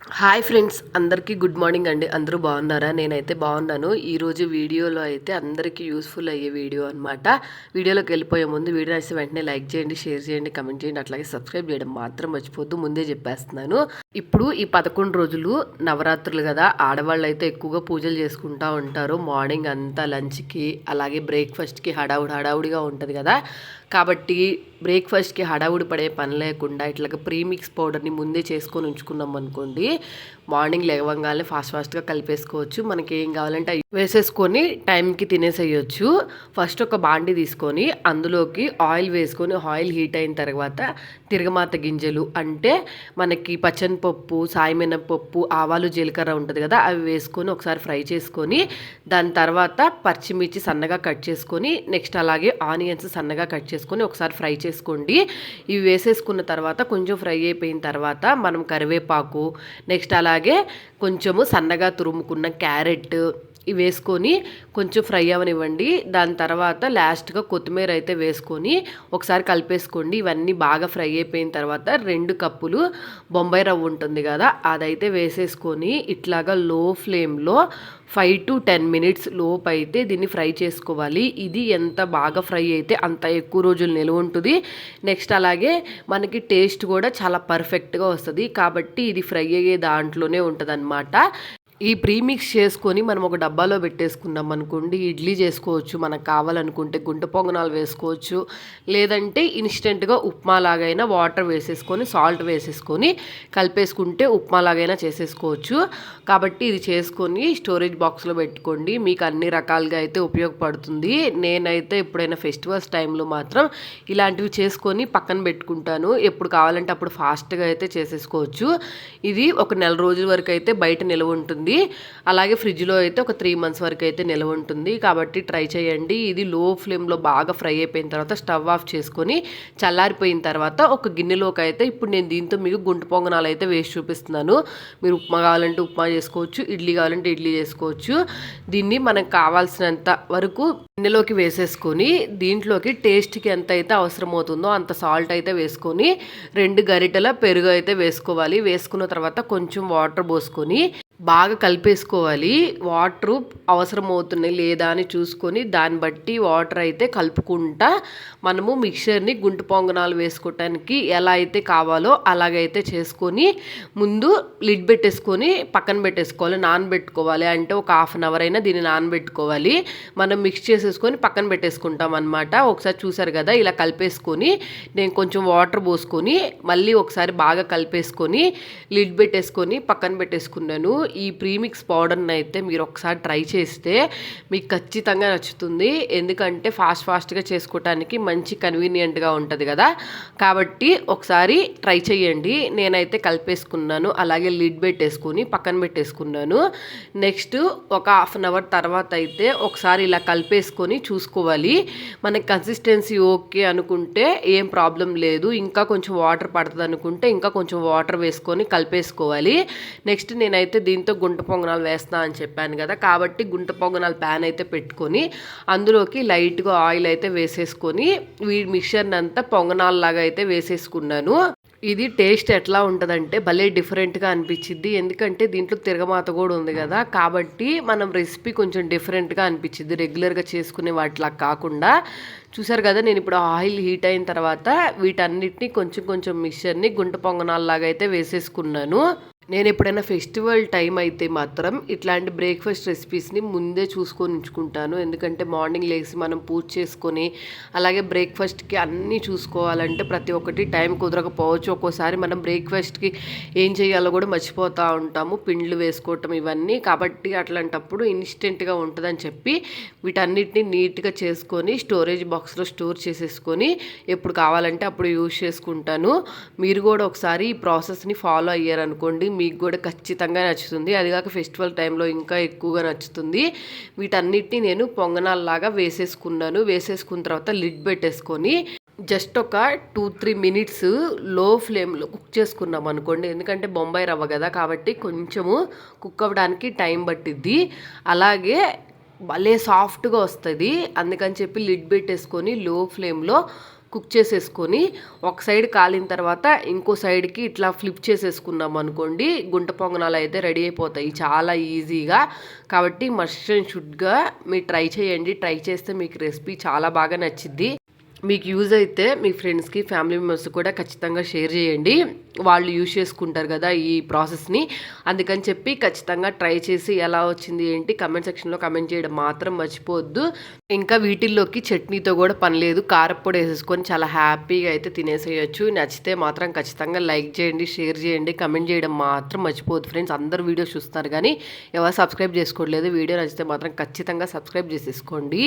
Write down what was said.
Hi friends అందరికీ good morning అండి. అందరూ బాగున్నారా? నేనైతే బాగున్నాను. ఈరోజు వీడియోలో అయితే అందరికీ యూస్ఫుల్ అయ్యే వీడియో అనమాట వీడియోలోకి వెళ్ళిపోయే ముందు వీడియో నచ్చితే వెంటనే లైక్ చేయండి షేర్ చేయండి కమెంట్ చేయండి అట్లాగే సబ్స్క్రైబ్ చేయడం మాత్రం మర్చిపోద్దు ముందే చెప్పేస్తున్నాను. ఇప్పుడు ఈ పదకొండు రోజులు నవరాత్రులు కదా. ఆడవాళ్ళు అయితే ఎక్కువగా పూజలు చేసుకుంటూ ఉంటారు. మార్నింగ్ అంతా లంచ్కి అలాగే బ్రేక్ఫాస్ట్కి హడావుడి హడావుడిగా ఉంటుంది కదా. కాబట్టి బ్రేక్ఫాస్ట్కి హడావుడి పడే పని లేకుండా ఇట్లాగ ప్రీమిక్స్ పౌడర్ని ముందే చేసుకొని ఉంచుకున్నాం అనుకోండి మార్నింగ్ లేవంగానే ఫాస్ట్ ఫాస్ట్గా కలిపేసుకోవచ్చు. మనకి ఏం కావాలంటే వేసేసుకొని టైంకి తినేసేయచ్చు. ఫస్ట్ ఒక బాండి తీసుకొని అందులోకి ఆయిల్ వేసుకొని ఆయిల్ హీట్ అయిన తర్వాత తిరగమాత గింజలు అంటే మనకి పచ్చని పప్పు ఆవాలు జీలకర్ర ఉంటుంది కదా అవి వేసుకొని ఒకసారి ఫ్రై చేసుకొని దాని తర్వాత పచ్చిమిర్చి సన్నగా కట్ చేసుకొని నెక్స్ట్ అలాగే ఆనియన్స్ సన్నగా కట్ చేసుకొని ఒకసారి ఫ్రై చేసుకోండి. ఇవి వేసేసుకున్న తర్వాత కొంచెం ఫ్రై అయిపోయిన తర్వాత మనం కరివేపాకు నెక్స్ట్ అలాగే కొంచెము సన్నగా తురుముకున్న క్యారెట్ ఇవి వేసుకొని కొంచెం ఫ్రై అవనివ్వండి. దాని తర్వాత లాస్ట్గా కొత్తిమీర అయితే వేసుకొని ఒకసారి కలిపేసుకోండి. ఇవన్నీ బాగా ఫ్రై అయిపోయిన తర్వాత రెండు కప్పులు బొంబాయి రవ్వ ఉంటుంది కదా అదైతే వేసేసుకొని ఇట్లాగా లో ఫ్లేమ్లో ఫైవ్ టు టెన్ మినిట్స్ లోపు అయితే దీన్ని ఫ్రై చేసుకోవాలి. ఇది ఎంత బాగా ఫ్రై అయితే అంత ఎక్కువ రోజులు నిల్వ ఉంటుంది. నెక్స్ట్ అలాగే మనకి టేస్ట్ కూడా చాలా పర్ఫెక్ట్గా వస్తుంది. కాబట్టి ఇది ఫ్రై అయ్యే దాంట్లోనే ఉంటుంది ఈ ప్రీమిక్స్ చేసుకొని మనం ఒక డబ్బాలో పెట్టేసుకున్నాం అనుకోండి ఇడ్లీ చేసుకోవచ్చు మనకు కావాలనుకుంటే గుంట పొంగనాలు వేసుకోవచ్చు లేదంటే ఇన్స్టెంట్గా ఉప్మా లాగైనా వాటర్ వేసేసుకొని సాల్ట్ వేసేసుకొని కలిపేసుకుంటే ఉప్మా లాగైనా చేసేసుకోవచ్చు. కాబట్టి ఇది చేసుకొని స్టోరేజ్ బాక్స్లో పెట్టుకోండి. మీకు అన్ని రకాలుగా అయితే ఉపయోగపడుతుంది. నేనైతే ఎప్పుడైనా ఫెస్టివల్స్ టైంలో మాత్రం ఇలాంటివి చేసుకొని పక్కన పెట్టుకుంటాను. ఎప్పుడు కావాలంటే అప్పుడు ఫాస్ట్గా అయితే చేసేసుకోవచ్చు. ఇది ఒక నెల రోజుల వరకు అయితే బయట నిల్వ ఉంటుంది. అలాగే ఫ్రిడ్జ్లో అయితే ఒక త్రీ మంత్స్ వరకు అయితే నిల్వ ఉంటుంది. కాబట్టి ట్రై చేయండి. ఇది లో ఫ్లేమ్లో బాగా ఫ్రై అయిపోయిన తర్వాత స్టవ్ ఆఫ్ చేసుకొని చల్లారిపోయిన తర్వాత ఒక గిన్నెలోకి అయితే ఇప్పుడు నేను దీంతో మీకు గుంట పొంగనాలు అయితే వేసి చూపిస్తున్నాను. మీరు ఉప్మా కావాలంటే ఉప్మా చేసుకోవచ్చు ఇడ్లీ కావాలంటే ఇడ్లీ చేసుకోవచ్చు. దీన్ని మనకు కావాల్సినంత వరకు గిన్నెలోకి వేసేసుకొని దీంట్లోకి టేస్ట్కి ఎంత అయితే అవసరమవుతుందో అంత సాల్ట్ అయితే వేసుకొని రెండు గరిటెల పెరుగు అయితే వేసుకోవాలి. వేసుకున్న తర్వాత కొంచెం వాటర్ పోసుకొని బాగా కలిపేసుకోవాలి. వాటరు అవసరం అవుతున్నాయి లేదా అని చూసుకొని దాన్ని బట్టి వాటర్ అయితే కలుపుకుంటా మనము మిక్చర్ని గుంటు పొంగనాలు వేసుకోవటానికి ఎలా అయితే కావాలో అలాగైతే చేసుకొని ముందు లిడ్ పెట్టేసుకొని పక్కన పెట్టేసుకోవాలి నానబెట్టుకోవాలి. అంటే ఒక హాఫ్ అన్ అవర్ అయినా దీన్ని నానబెట్టుకోవాలి. మనం మిక్స్ చేసేసుకొని పక్కన పెట్టేసుకుంటాం అనమాట ఒకసారి చూసారు కదా ఇలా కలిపేసుకొని నేను కొంచెం వాటర్ పోసుకొని మళ్ళీ ఒకసారి బాగా కలిపేసుకొని లిడ్ పెట్టేసుకొని పక్కన పెట్టేసుకున్నాను. ఈ ప్రీమిక్స్ పౌడర్ని అయితే మీరు ఒకసారి ట్రై చేస్తే మీకు ఖచ్చితంగా నచ్చుతుంది. ఎందుకంటే ఫాస్ట్ ఫాస్ట్గా చేసుకోవటానికి మంచి కన్వీనియంట్గా ఉంటుంది కదా. కాబట్టి ఒకసారి ట్రై చేయండి. నేనైతే కలిపేసుకున్నాను. అలాగే లిడ్ పెట్టేసుకుని పక్కన పెట్టేసుకున్నాను. నెక్స్ట్ ఒక హాఫ్ అన్ అవర్ తర్వాత అయితే ఒకసారి ఇలా కలిపేసుకొని చూసుకోవాలి. మనకి కన్సిస్టెన్సీ ఓకే అనుకుంటే ఏం ప్రాబ్లం లేదు. ఇంకా కొంచెం వాటర్ పడుతుంది అనుకుంటే ఇంకా కొంచెం వాటర్ వేసుకొని కలిపేసుకోవాలి. నెక్స్ట్ నేనైతే దీని దీంతో గుంట పొంగనాలు వేస్తా అని చెప్పాను కదా. కాబట్టి గుంట పొంగనాలు ప్యాన్ అయితే పెట్టుకొని అందులోకి లైట్గా ఆయిల్ అయితే వేసేసుకొని వీ మిక్చర్ని అంతా పొంగనాలలాగా అయితే వేసేసుకున్నాను. ఇది టేస్ట్ ఎట్లా ఉంటుందంటే భలే డిఫరెంట్గా అనిపించింది ఎందుకంటే దీంట్లో తిరగమాత కూడా ఉంది కదా. కాబట్టి మనం రెసిపీ కొంచెం డిఫరెంట్గా అనిపించింది రెగ్యులర్గా చేసుకునే వాటిలా కాకుండా. చూసారు కదా నేను ఇప్పుడు ఆయిల్ హీట్ అయిన తర్వాత వీటన్నిటిని కొంచెం కొంచెం మిక్చర్ని గుంట పొంగనాల్లాగా అయితే వేసేసుకున్నాను. నేను ఎప్పుడైనా ఫెస్టివల్ టైం అయితే మాత్రం ఇట్లాంటి బ్రేక్ఫాస్ట్ రెసిపీస్ని ముందే చూసుకొని ఉంచుకుంటాను. ఎందుకంటే మార్నింగ్ లేచి మనం పూజ చేసుకొని అలాగే బ్రేక్ఫాస్ట్కి అన్నీ చూసుకోవాలంటే ప్రతి ఒక్కటి టైం కుదరకపోవచ్చు. ఒక్కోసారి మనం బ్రేక్ఫాస్ట్కి ఏం చేయాలో కూడా మర్చిపోతూ ఉంటాము. పిండ్లు వేసుకోవటం ఇవన్నీ. కాబట్టి అట్లాంటప్పుడు ఇన్స్టెంట్గా ఉంటుందని చెప్పి వీటన్నిటిని నీట్గా చేసుకొని స్టోరేజ్ బాక్స్లో స్టోర్ చేసేసుకొని ఎప్పుడు కావాలంటే అప్పుడు యూజ్ చేసుకుంటాను. మీరు కూడా ఒకసారి ఈ ప్రాసెస్ని ఫాలో అయ్యారనుకోండి మీకు కూడా ఖచ్చితంగా నచ్చుతుంది. అది కాక ఫెస్టివల్ టైంలో ఇంకా ఎక్కువగా నచ్చుతుంది. వీటన్నిటిని నేను పొంగనాల్లాగా వేసేసుకున్నాను. వేసేసుకున్న తర్వాత లిడ్ పెట్టేసుకొని జస్ట్ ఒక టూ త్రీ మినిట్స్లో ఫ్లేమ్లో కుక్ చేసుకున్నాం అనుకోండి. ఎందుకంటే బొంబాయి రవ్వ కదా కాబట్టి కొంచెము కుక్ అవ్వడానికి టైం పట్టిద్ది. అలాగే భలే సాఫ్ట్గా వస్తుంది. అందుకని చెప్పి లిడ్ పెట్టేసుకొని లో ఫ్లేమ్లో కుక్ చేసేసుకొని ఒక సైడ్ కాలిన తర్వాత ఇంకో సైడ్కి ఇట్లా ఫ్లిప్ చేసేసుకున్నాం అనుకోండి గుంట పొంగనాలు అయితే రెడీ అయిపోతాయి. చాలా ఈజీగా. కాబట్టి మస్ట్ అండ్ షుడ్గా మీరు ట్రై చేయండి. ట్రై చేస్తే మీకు రెసిపీ చాలా బాగా నచ్చిద్ది. మీకు యూజ్ అయితే మీ ఫ్రెండ్స్కి ఫ్యామిలీ మెంబర్స్ కూడా ఖచ్చితంగా షేర్ చేయండి. వాళ్ళు యూజ్ చేసుకుంటారు కదా ఈ ప్రాసెస్ని. అందుకని చెప్పి ఖచ్చితంగా ట్రై చేసి ఎలా వచ్చింది ఏంటి కమెంట్ సెక్షన్లో కమెంట్ చేయడం మాత్రం మర్చిపోవద్దు. ఇంకా వీటిల్లోకి చట్నీతో కూడా పని లేదు. కారప్పొడి వేసేసుకొని చాలా హ్యాపీగా అయితే తినేసేయచ్చు. నచ్చితే మాత్రం ఖచ్చితంగా లైక్ చేయండి షేర్ చేయండి కమెంట్ చేయడం మాత్రం మర్చిపోవద్దు ఫ్రెండ్స్. అందరు వీడియోస్ చూస్తున్నారు కానీ ఎవరు సబ్స్క్రైబ్ చేసుకోవట్లేదు. వీడియో నచ్చితే మాత్రం ఖచ్చితంగా సబ్స్క్రైబ్ చేసేసుకోండి.